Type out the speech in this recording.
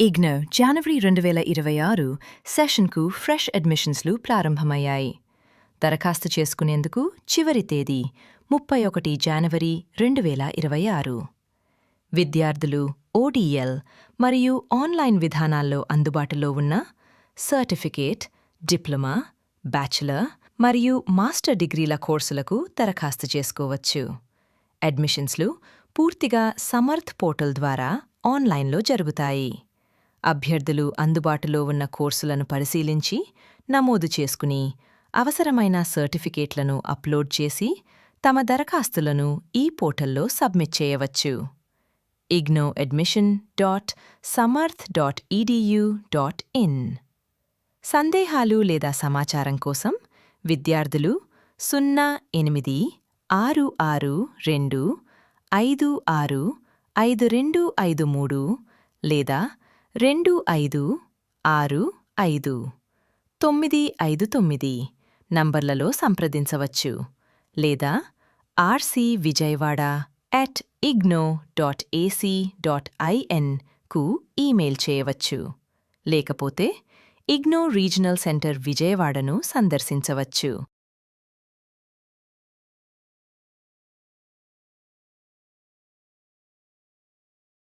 ఇగ్నో జనవరి రెండు వేల ఇరవై ఆరు సెషన్కు ఫ్రెష్ అడ్మిషన్స్లు ప్రారంభమయ్యాయి. దరఖాస్తు చేసుకునేందుకు చివరి తేదీ ముప్పై ఒకటి జనవరి రెండు వేల ఇరవై ఆరు. విద్యార్థులు ఓడిఎల్ మరియు ఆన్లైన్ విధానాల్లో అందుబాటులో ఉన్న సర్టిఫికేట్ డిప్లొమా బ్యాచిలర్ మరియు మాస్టర్ డిగ్రీల కోర్సులకు దరఖాస్తు చేసుకోవచ్చు. అడ్మిషన్స్లు పూర్తిగా సమర్థ్ పోర్టల్ ద్వారా ఆన్లైన్లో జరుగుతాయి. అభ్యర్థులు అందుబాటులో ఉన్న కోర్సులను పరిశీలించి నమోదు చేసుకుని అవసరమైన సర్టిఫికేట్లను అప్లోడ్ చేసి తమ దరఖాస్తులను ఈ పోర్టల్లో సబ్మిట్ చేయవచ్చు. IGNOU admission dot Samarth dot E D U dot in. సందేహాలు లేదా సమాచారం కోసం విద్యార్థులు సున్నా ఎనిమిది ఆరు ఆరు రెండు ఐదు ఆరు ఐదు రెండు ఐదు మూడు లేదా రెండు ఐదు ఆరు ఐదు తొమ్మిది ఐదు తొమ్మిది నంబర్లలో సంప్రదించవచ్చు లేదా RC Vijayawada at IGNOU dot AC dot ఐఎన్కు email చేయవచ్చు. లేకపోతే ఇగ్నో రీజనల్ సెంటర్ విజయవాడను సందర్శించవచ్చు.